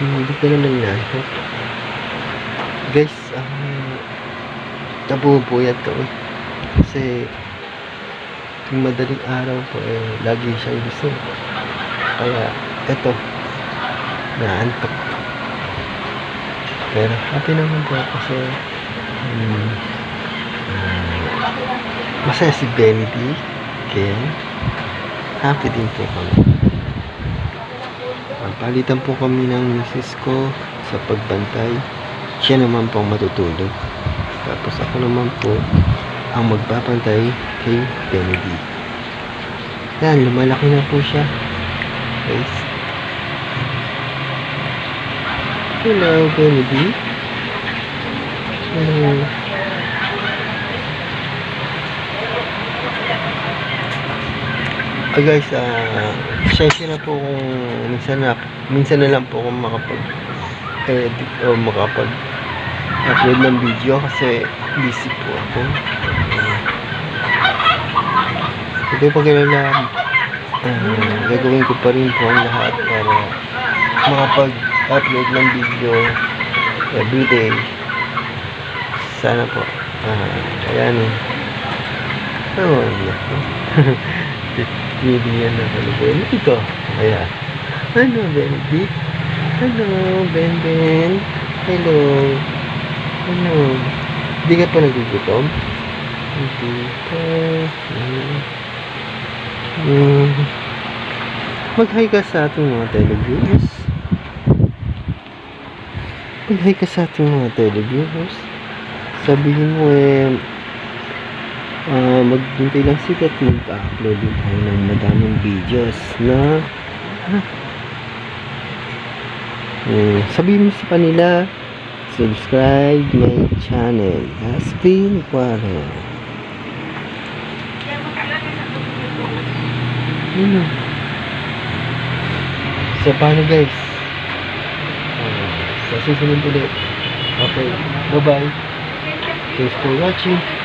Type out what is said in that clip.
Hindi ko na nangyari. Guys, um, nabubuyat ko eh. Kasi, tuwing madaling araw po eh, lagi siyang gusto. Kaya, eto, naantok. Pero, happy naman po kasi, um, ah, masaya si Benny D. Kaya, happy din po kami. Palitan po kami ng misis ko sa pagbantay. Siya naman po matutulog. Tapos ako naman po ang magpapantay kay Benedy. Yan, lumalaki na po siya. Guys. Hello, Benedy. Hello. Ah, guys, ah, pasensya na po kung minsan na, minsan na lang po akong makapag edit o makapag upload ng video kasi busy po ako. Ito pag kilala, ah, gagawin ko pa rin po ang lahat para makapag-upload ng video everyday. Sana po. Ah, ayan. Oh, naku. Bibigyan na ako Ben. Ito. Ayan. Ano, Benedict? Hello, Ben Ben. Hello. Hello. Hindi ka pa nagugutom? Hindi pa. Hmm. Hmm. Mag-hi ka sa ating mga televiewers. Mag-hi ka sa ating mga televiewers. Sabihin mo eh, Ah, maghintay lang sila at mag-upload din tayo ng madaming videos na ah, hmm, sabihin mo sa kanila subscribe my channel Aspin Quaro ano so paano guys? Ah, sa susunod ulit. Okay bye bye thanks for watching